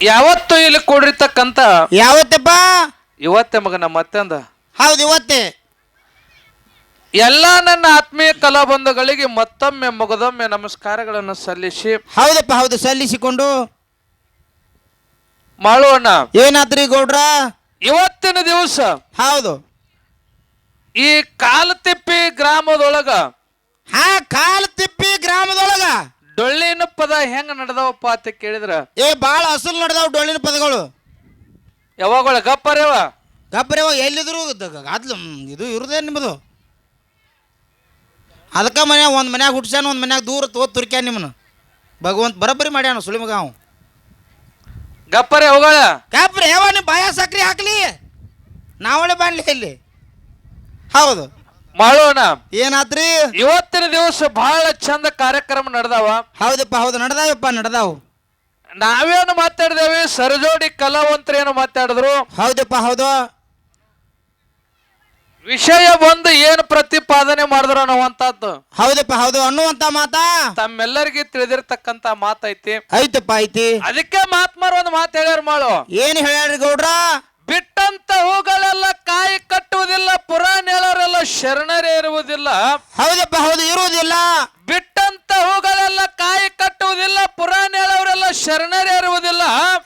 ಯಾವತ್ತು ಇಲ್ಲಿ ಕೂಡಿರ್ತಕ್ಕಂತ ಯಾವತ್ತಪ್ಪ? ಇವತ್ತೇ ಮಗನ ಮತ್ತೊಂದ ಹೌದು ಇವತ್ತೇ. ಎಲ್ಲ ನನ್ನ ಆತ್ಮೀಯ ಕಲಾಬಂಧುಗಳಿಗೆ ಮತ್ತೊಮ್ಮೆ ಮಗದೊಮ್ಮೆ ನಮಸ್ಕಾರಗಳನ್ನು ಸಲ್ಲಿಸಿ. ಹೌದಪ್ಪ ಹೌದು ಸಲ್ಲಿಸಿಕೊಂಡು. ಮಾಡೋಣ ಏನಾದ್ರಿ ಗೌಡ್ರ? ಇವತ್ತಿನ ದಿವಸ ಹೌದು. ಈ ಕಾಲತಿಪ್ಪಿ ಗ್ರಾಮದೊಳಗ ಹಾ ಕಾಲ್ ತಿಪ್ಪಿ ಗ್ರಾಮದೊಳಗ. ಡೊಳ್ಳಿನ ಪದ ಹೆಂಗ ನಡೆದವಪ್ಪ ಅಂತ ಕೇಳಿದ್ರ? ಏ ಬಾಳ ಅಸಲ್ ನಡೆದಾವ್ ಡೊಳ್ಳಿನ ಪದಗಳು. ಯಾವಾಗಳ ಗಪ್ಪರೇವ? ಗಪ್ಪರೇವ ಎಲ್ಲಿದ್ರು ಅದ್ಲು ಇದು ಇರುದೇ ನಿಮ್ಮದು ಅದಕ್ಕೆ ಮನ್ಯಾಗ ಒಂದು ಮನ್ಯಾಗ ಹುಟ್ಸ್ಯಾನ ಒಂದು ಮನ್ಯಾಗ ದೂರ ತೋತ್ ತುರ್ಕ್ಯಾನ ನಿಮ್ಮನ್ನು ಭಗವಂತ ಬರಬ್ಬರಿ ಮಾಡ್ಯಾನ ಸುಳಿಮಗ ಅವ. ಗಪ್ಪರೆ ಅವುಗಳ? ಯಾವ ನೀವು ಬಾಯ ಸಕ್ರಿ ಹಾಕ್ಲಿ. ನಾವಳೆ ಬಾಣ್ಲಿ ಇಲ್ಲಿ. ಹೌದು. ಮಾಡೋಣ. ಏನಾದ್ರಿ ಇವತ್ತಿನ ದಿವಸ ಬಹಳ ಚಂದ ಕಾರ್ಯಕ್ರಮ ನಡೆದಾವ. ಹೌದಪ್ಪ ಹೌದು. ನಡೆದಾವಪ್ಪ ನಡೆದಾವು. ನಾವೇನು ಮಾತಾಡಿದೇವಿ? ಸರಜೋಡಿ ಕಲಾವಂತರೇನು ಏನು ಮಾತಾಡಿದ್ರು? ಹೌದಪ್ಪ ಹೌದು. ವಿಷಯ ಬಂದು ಏನು ಪ್ರತಿಪಾದನೆ ಮಾಡಿದ್ರು ಅನ್ನುವಂಥದ್ದು. ಹೌದಪ್ಪ ಹೌದು. ಅನ್ನುವಂತ ಮಾತಾ? ತಮ್ಮೆಲ್ಲರಿಗೆ ತಿಳಿದಿರ್ತಕ್ಕಂತ ಮಾತೈತಿ. ಐತಪ್ಪ ಐತಿ ಅದಕ್ಕೆ ಮಾತ್ಮಾರ್ ಒಂದು ಮಾತು ಹೇಳ್ಯಾರ ಮಾಡು ಏನ್ ಹೇಳ್ಯಾರಿ ಗೌಡ್ರ? ಬಿಟ್ಟಂತ ಹೂಗಳೆಲ್ಲ ಕಾಯಿ ಹೇಳೋರೆಲ್ಲ ಶರಣರೇ ಇರುವುದಿಲ್ಲ. ಹೌದಪ್ಪ ಹೌದು ಇರುವುದಿಲ್ಲ. ಬಿಟ್ಟಂತ ಹೂಗಳೆಲ್ಲ ಕಾಯಿ ಕಟ್ಟುವುದಿಲ್ಲ ಪುರಾಣ ಹೇಳೋರೆಲ್ಲ ಶರಣರೇ ಇರುವುದಿಲ್ಲ.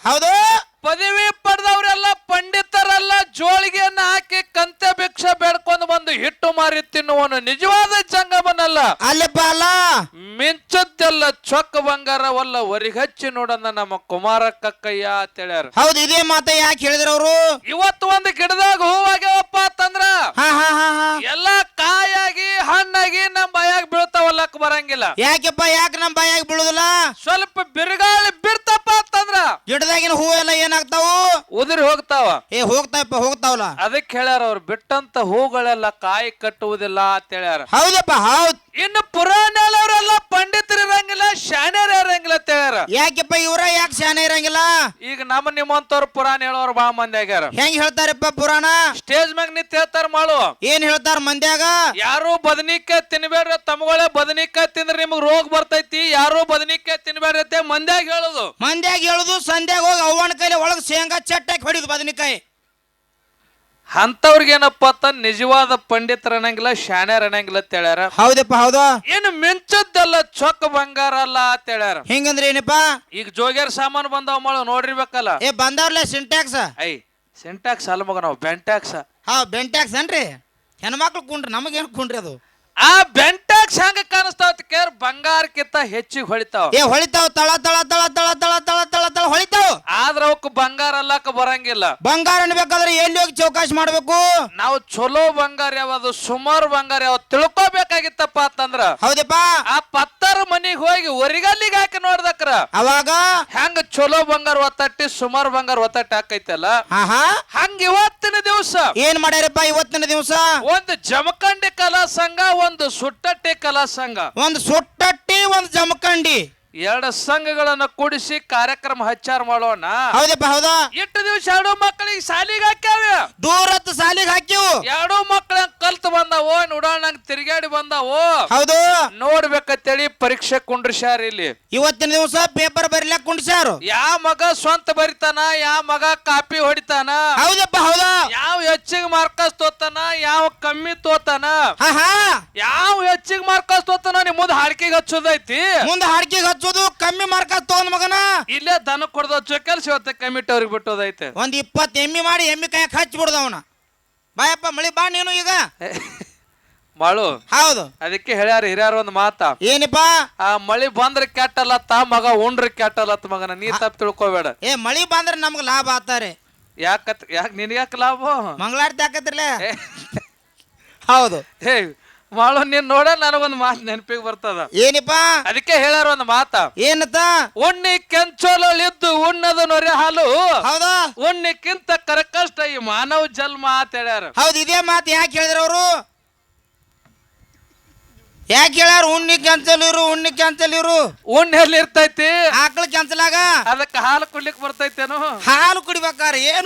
ಹೌದು. ಪದವಿ ಪಡೆದವರೆಲ್ಲ ಪಂಡಿತರೆಲ್ಲ ಜೋಳಿಗೆಯನ್ನ ಹಾಕಿ ಕಂತೆ ಭಿಕ್ಷೆ ಬೇಡ್ಕೊಂಡು ಬಂದು ಹಿಟ್ಟು ಮಾರಿ ತಿನ್ನುವನು ನಿಜವಾದ ಜಂಗಮನಲ್ಲ. ಅಲ್ಲಪ್ಪ ಅಲ್ಲ. ಮಿಂಚದ್ದೆಲ್ಲ ಚೊಕ್ಕ ಬಂಗಾರವಲ್ಲ ಒರಿಗಚ್ಚಿ ನೋಡಂದ ನಮ್ಮ ಕುಮಾರ ಕಕ್ಕಯ್ಯ ಅಂತ ಹೇಳ್ಯಾರ. ಹೌದು ಇದೇ ಮಾತ ಯಾಕೆ ಹೇಳಿದ್ರು ಅವರು? ಇವತ್ತು ಒಂದು ಗಿಡದಾಗ ಹೂವಾಗ್ಯಾವಪ್ಪ bayangkan ಬರಂಗಿಲ್ಲ ಯಾಕೆಪ್ಪ ಯಾಕೆ ನಮ್ಮ ಬಾಯಾಗಿ ಬೀಳುದಿಲ್ಲ? ಸ್ವಲ್ಪ ಬಿರುಗಾಳಿ ಬಿಡ್ತಪ್ಪ ಅಂತಂದ್ರ ಗಿಡದಾಗಿನ ಹೂ ಎಲ್ಲ ಏನಾಗ್ತಾವು? ಉದುರಿ ಹೋಗ್ತಾವ. ಏ ಹೋಗ್ತಾವಪ್ಪ ಹೋಗ್ತಾವಲ್ಲ? ಅದಕ್ಕೆ ಹೇಳ್ಯಾರ ಅವ್ರು ಬಿಟ್ಟಂತ ಹೂಗಳೆಲ್ಲ ಕಾಯಿ ಕಟ್ಟುವುದಿಲ್ಲ ಅಂತ ಹೇಳ್ಯಾರ. ಹೌದಪ್ಪ ಹೌದ್. ಇನ್ನು ಪುರಾಣ ಅವರೆಲ್ಲ ಪಂಡಿತರು ಇರಂಗಿಲ್ಲ ಶಾಣ್ಯರು ಇರಂಗಿಲ್ಲ ಅಂತ ಹೇಳ್ಯಾರ. ಯಾಕೆಪ್ಪ ಇವ್ರ ಯಾಕೆ ಶಾನೆ ಇರಂಗಿಲ್ಲ? ಈಗ ನಮ್ಮ ನಿಮ್ಮಂತವ್ರು ಪುರಾಣ ಹೇಳೋರು ಬಾ ಮಂದಿ ಆಗ್ಯಾರ. ಹೆಂಗ್ ಹೇಳ್ತಾರಪ್ಪ ಪುರಾಣ? ಸ್ಟೇಜ್ ಮ್ಯಾಗ ನಿಂತ ಹೇಳ್ತಾರ ಮಾಡು ಏನ್ ಹೇಳ್ತಾರ ಮಂದ್ಯಾಗ? ಯಾರು ಬದನಿಕಾಯಿ ತಿನ್ಬೇಡ್ರಿ ತಮ್ಮಗಳೇ ಬದನಿಕಾಯಿ ತಿಂದ್ರೆ ನಿಮ್ಗೆ ರೋಗ ಬರ್ತೈತಿ ಯಾರು ಬದನಿಕಾಯಿ ತಿನ್ಬೇಡತ್ತೆ ಮಂದ್ಯಾಗ ಹೇಳುದು. ಮಂದ್ಯಾಗ ಹೇಳುದು ಸಂಧ್ಯಾಗ ಹೋಗಿ ಅವ್ವನ ಕೈಲಿ ಒಳಗ್ ಶೇಂಗಾ ಚಟ್ಟಾಕಿ ಹೊಡಿದು ಬದನಿಕಾಯಿ. ಅಂತವ್ರಿಗೇನಪ್ಪ ಅಂತ ನಿಜವಾದ ಪಂಡಿತರ ಅನ್ನಂಗಿಲ್ಲ ಶಾಣ್ಯರ್ ಅನ್ನಂಗಿಲ್ಲ ಅಂತ ಹೇಳ್ಯಾರ. ಹೌದಪ್ಪ ಹೌದು. ಏನು ಮಿಂಚದ್ದೆಲ್ಲ ಚೊಕ್ಕ ಬಂಗಾರ ಅಲ್ಲ ಅಂತ ಹೇಳ್ಯಾರ. ಹಿಂಗಂದ್ರೆ ಏನಪ್ಪ? ಈಗ ಜೋಗ್ಯಾರ ಸಾಮಾನು ಬಂದಾವ ಮಳ ನೋಡಿರ್ಬೇಕಲ್ಲ. ಏ ಬಂದವ್ರಲ್ಲ ಸಿಂಟ್ಯಾಕ್ಸ್? ಐ ಸಿಂಟ್ಯಾಕ್ಸ್ ಅಲ್ಲ ಮಗ ನಾವು ಬೆಂಟ್ಯಾಕ್ಸ್. ಹಾ ಬೆಂಟ್ಯಾಕ್ಸ್ ಅನ್ರಿ ಹೆಣ್ಮಕ್ಳು ಕುಂಡ್ರಿ ನಮಗೇನು ಕುಂಡ್ರಿ ಅದು? ಆ ಹೆಂಗ ಕಾಣಿಸ್ತಾವ ಕೇರ್ ಬಂಗಾರಕ್ಕಿಂತ ಹೆಚ್ಚಿಗೆ ಹೊಳಿತಾವ. ಏ ಹೊಳಿತಾವ್ ತಳ ತಳ ತಳ ತಳ ತಳ ತಳ ತಳ ತಳ ಹೊಳಿತಾವ್. ಆದ್ರ ಅವಕ್ ಬಂಗಾರ ಅಲ್ಲಕ ಬರಂಗಿಲ್ಲ. ಬಂಗಾರ ಅನ್ಬೇಕಾದ್ರೆ ಎಲ್ಲಿ ಹೋಗಿ ಚೌಕಾಶ್ ಮಾಡ್ಬೇಕು? ನಾವು ಚಲೋ ಬಂಗಾರ ಯಾವ್ದು ಸುಮಾರು ಬಂಗಾರ ಯಾವ ತಿಳ್ಕೊಬೇಕಾಗಿತ್ತಪ್ಪ ಅಂತಂದ್ರ ಹೌದಪ್ಪ. ಆ ಪತ್ತರ ಮನಿಗ್ ಹೋಗಿ ಒರಿಗಲ್ಲಿಗೆ ಹಾಕಿ ನೋಡ್ದಕ್ರ? ಅವಾಗ? ಹೆಂಗ ಚಲೋ ಬಂಗಾರ ಒತ್ತಟ್ಟಿ ಸುಮಾರು ಬಂಗಾರ ಒತ್ತಟ್ಟಿ ಹಾಕೈತಲ್ಲ? ಹಾ ಹಾ ಹಂಗ ಇವತ್ತಿನ ದಿವಸ. ಏನ್ ಮಾಡ್ಯಾರಪ್ಪ ಇವತ್ತಿನ ದಿವಸ? ಒಂದು ಜಮಖಂಡಿ ಕಲಾ ಸಂಘ ಒಂದು ಸುಟ್ಟಟ್ಟಿ ಕಲಾ ಸಂಘ. ಒಂದು ಸುಟ್ಟಟ್ಟಿ ಒಂದು ಜಮಖಂಡಿ. ಎರಡು ಸಂಘಗಳನ್ನ ಕೂಡಿಸಿ ಕಾರ್ಯಕ್ರಮ ಹಚ್ಚಾರ ಮಾಡೋಣ. ಹೌದಪ್ಪ ಹೌದಾ? ಎಷ್ಟು ದಿವಸ ಎರಡು ಮಕ್ಕಳಿಗೆ ಶಾಲಿಗೆ ಹಾಕ್ಯಾವ. ದೂರತ್ತು ಸಾಲಿಗೆ ಹಾಕಿವು ಎರಡು ಬಂದಾವೋ ನೋಡೋಣ ತಿರುಗಾಡಿ ಬಂದಾವೋ. ಹೌದು. ನೋಡ್ಬೇಕಂತೇಳಿ ಪರೀಕ್ಷೆ ಕುಂಡ್ರಿಸ್ಯಾರ ಇಲ್ಲಿ. ಇವತ್ತಿನ ದಿವಸ ಪೇಪರ್ ಬರಿಲಾಕ ಕುಂಡ್ಸ್ಯಾರು ಯಾವ ಮಗ ಸ್ವಂತ ಬರಿತಾನ ಯಾವ ಮಗ ಕಾಪಿ ಹೊಡಿತಾನ ಹೌದಪ್ಪ ಹೌದಾ. ಯಾವ ಹೆಚ್ಚಿಗೆ ಮಾರ್ಕಸ್ ತೋತಾನ ಯಾವ ಕಮ್ಮಿ ತೋತಾನ ಹಾ ಹಾ. ಯಾವ ಹೆಚ್ಚಿಗೆ ಮಾರ್ಕಸ್ ತೋತಾನ ನಿಮ್ ಮುಂದೆ ಹಾಡ್ಕಿಗೆ ಹಚ್ಚೋದೈತಿ ಮುಂದೆ ಹಾಡ್ಕಿಗೆ ಹಚ್ಚೋದು ಕಮ್ಮಿ ಮಾರ್ಕಸ್ ತಗೊಂಡ್ ಮಗನ. ಇಲ್ಲೇ ದನ ಕೊಡುದ ಹಚ್ಚೋ ಕೆಲಸ ಇವತ್ತ ಕಮಿಟಿ ಅವ್ರಿಗೆ ಬಿಟ್ಟೋದೈತೆ ಒಂದ್ ಇಪ್ಪತ್ತು ಎಮ್ಮಿ ಮಾಡಿ ಎಮ್ಮಿ ಕಾಯಕ್ ಹಚ್ಚಿ ಬಿಡ್ದ ಅವನ. ಬಾಯಪ್ಪ ಮಳಿ ಬಾ ನೀನು ಈಗ. ಬಾಳು ಹೌದು. ಅದಕ್ಕೆ ಹೇಳ್ಯಾರ ಹಿರಿಯರ ಒಂದು ಮಾತ. ಏನಪ್ಪ? ಆ ಮಳಿ ಬಂದ್ರೆ ಕೆಟ್ಟಲ್ಲತ್ತ ಮಗ ಉಂಡ್ರ ಕೆಟ್ಟಲ್ಲ ಮಗನ ನೀ ತಪ್ಪು ತಿಳ್ಕೊಬೇಡ. ಏ ಮಳಿ ಬಂದ್ರೆ ನಮ್ಗೆ ಲಾಭ ಆತಾರೆ ಯಾಕತ್ ಯಾಕೆ ನಿನಗ್ಯಾಕ ಲಾಭ? ಮಂಗಳಾರತಿ ಹಾಕತ್ರಲ್ಲ ಏ, ಹೌದು. ಹೇ ಮಾಡು ನೀನ್ ನೋಡ ನನಗೊಂದು ಮಾತು ನೆನಪಿಗೆ ಬರ್ತದ. ಏನಪ್ಪ? ಅದಕ್ಕೆ ಹೇಳಾರ ಒಂದ್ ಮಾತ. ಏನತ ಉಣ್ಣಿ ಕೆಂಚೋಲಿದ್ದು ಉಣ್ಣದ ನೊರೆ ಹಾಲು. ಹೌದಾ? ಉಣ್ಣಿಕ್ಕಿಂತ ಕರಕಷ್ಟ ಈ ಮಾನವ ಜನ್ಮ ಅಂತ ಹೇಳ್ಯಾರ. ಹೌದು ಇದೇ ಮಾತು ಯಾಕೆ ಹೇಳಿದ್ರು ಅವರು? ಯಾಕೆ ಹೇಳ್ಯಾರ ಉಣ್ಣಿ ಕ್ಯಾನ್ಸಲ್ ಇರು ಉಣ್ಣಿ ಕ್ಯಾನ್ಸಲ್ ಇರು ಉಣ್ಣೆ ಎಲ್ಲಿ ಇರ್ತೈತಿ? ಆಕಳ ಕೆಂಚಲಾಗ? ಆಗ ಅದಕ್ಕೆ ಹಾಲು ಕುಡ್ಲಿಕ್ ಬರ್ತೈತೇನು? ಹಾಲು ಕುಡಿಬೇಕಾರೆ ಏನು